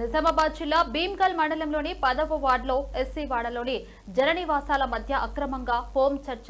నిజామాబాద్ జిల్లా భీమ్గల్ మండలంలోని పదవ వార్డులో ఎస్సీ వాడలోని జననివాసాల మధ్య అక్రమంగా హోం చర్చ.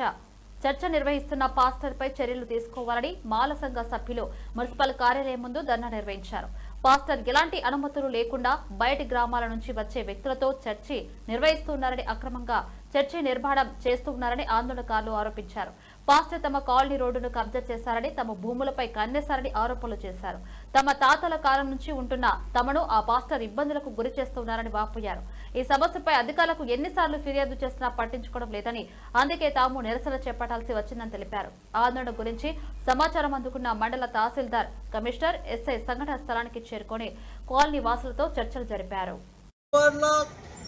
చర్చ నిర్వహిస్తున్న పాస్టర్పై చర్యలు తీసుకోవాలని మాల సంఘ సభ్యులు మున్సిపల్ కార్యాలయం ముందు ధర్నా నిర్వహించారు. పాస్టర్ ఎలాంటి అనుమతులు లేకుండా బయటి గ్రామాల నుంచి వచ్చే వ్యక్తులతో చర్చి నిర్వహిస్తున్నారని అక్రమంగా చర్చి నిర్మాణం చేస్తున్నారని ఆందోళనకారులు ఆరోపించారు. పాస్టర్ తమ కాలనీ రోడ్డును కబ్జా చేశారని తమ భూములపై కన్నేశారని ఆరోపణలు చేశారు. తమ తాతల కాలం నుంచి ఉంటున్న తమను ఆ పాస్టర్ ఇబ్బందులకు గురి చేస్తున్నారని వాపోయారు. ఈ సమస్యపై అధికారులకు ఎన్నిసార్లు ఫిర్యాదు చేసినా పట్టించుకోవడం లేదని అందుకే తాము నిరసన చేపట్టాల్సి వచ్చిందని తెలిపారు. ఆందోళన గురించి సమాచారం అందుకున్న మండల తహసీల్దార్ కమిషనర్ ఎస్ఐ సంఘటన స్థలానికి చేరుకొని కాలనీ వాసులతో చర్చలు జరిపారు. వార్డుల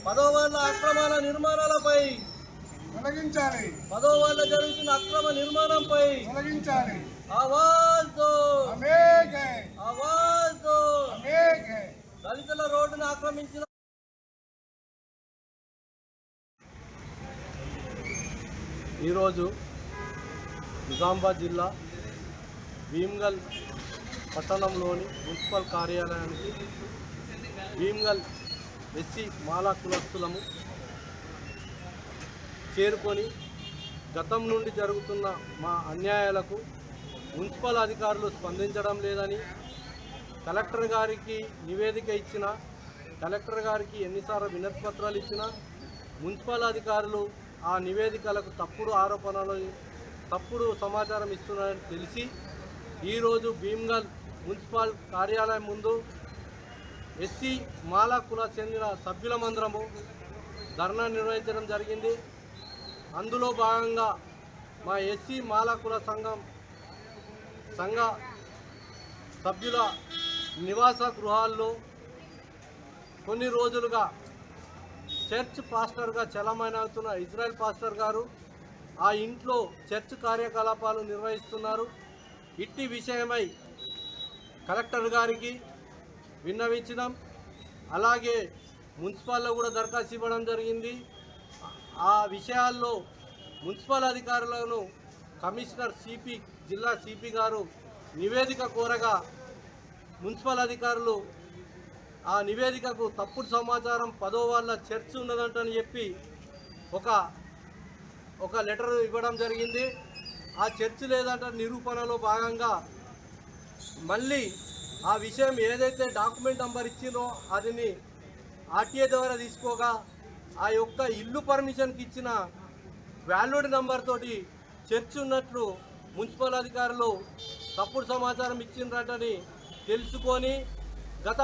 పదో వార్డుల అక్రమాల నిర్మాణాలపై తొలగించాలి. పదో వార్డుల జరుగుతున్న అక్రమ నిర్మాణంపై తొలగించాలి. ఆవాజ్ దో అమేక్ హై ఆవాజ్ దో అమేక్ హై దళితుల రోడ్డును ఆక్రమించిన ఈరోజు నిజామాబాద్ జిల్లా భీమ్గల్ పట్టణంలోని మున్సిపల్ కార్యాలయానికి భీమ్గల్ ఎస్సీ మాలా కులస్తులము చేరుకొని గతం నుండి జరుగుతున్న మా అన్యాయాలకు మున్సిపల్ అధికారులు స్పందించడం లేదని కలెక్టర్ గారికి నివేదిక ఇచ్చిన కలెక్టర్ గారికి ఎన్నిసార్లు వినతి పత్రాలు ఇచ్చినా మున్సిపల్ అధికారులు ఆ నివేదికలకు తప్పుడు ఆరోపణలు తప్పుడు సమాచారం ఇస్తున్నారని తెలిసి ఈరోజు భీమ్గల్ మున్సిపల్ కార్యాలయం ముందు ఎస్సీ మాలా కుల చెందిన సభ్యులమందరము ధర్నా నిర్వహించడం జరిగింది. అందులో భాగంగా మా ఎస్సీ మాలా కుల సంఘం సంఘ సభ్యుల నివాస గృహాల్లో కొన్ని రోజులుగా చర్చ్ పాస్టర్గా చలమైన అవుతున్న ఇజ్రాయెల్ పాస్టర్ గారు ఆ ఇంట్లో చర్చ్ కార్యకలాపాలు నిర్వహిస్తున్నారు. ఇట్టి విషయమై కలెక్టర్ గారికి విన్నవించడం అలాగే మున్సిపాల్లో కూడా దరఖాస్తు ఇవ్వడం జరిగింది. ఆ విషయాల్లో మున్సిపల్ అధికారులను కమిషనర్ సిపి జిల్లా సిపి గారు నివేదిక కోరగా మున్సిపల్ అధికారులు ఆ నివేదికకు తప్పుడు సమాచారం పదో వాళ్ళ చర్చ్ ఉన్నదంటని చెప్పి ఒక ఒక లెటర్ ఇవ్వడం జరిగింది. ఆ చర్చ్ లేదంట నిరూపణలో భాగంగా. మళ్ళీ ఆ విషయం ఏదైతే డాక్యుమెంట్ నంబర్ ఇచ్చిందో అదిని ఆర్టీఏ ద్వారా తీసుకోగా ఆ యొక్క ఇల్లు పర్మిషన్కి ఇచ్చిన వ్యాలిడ్ నంబర్ తోటి చర్చ్ ఉన్నట్లు మున్సిపల్ అధికారులు తప్పుడు సమాచారం ఇచ్చిండ్రటని తెలుసుకొని గత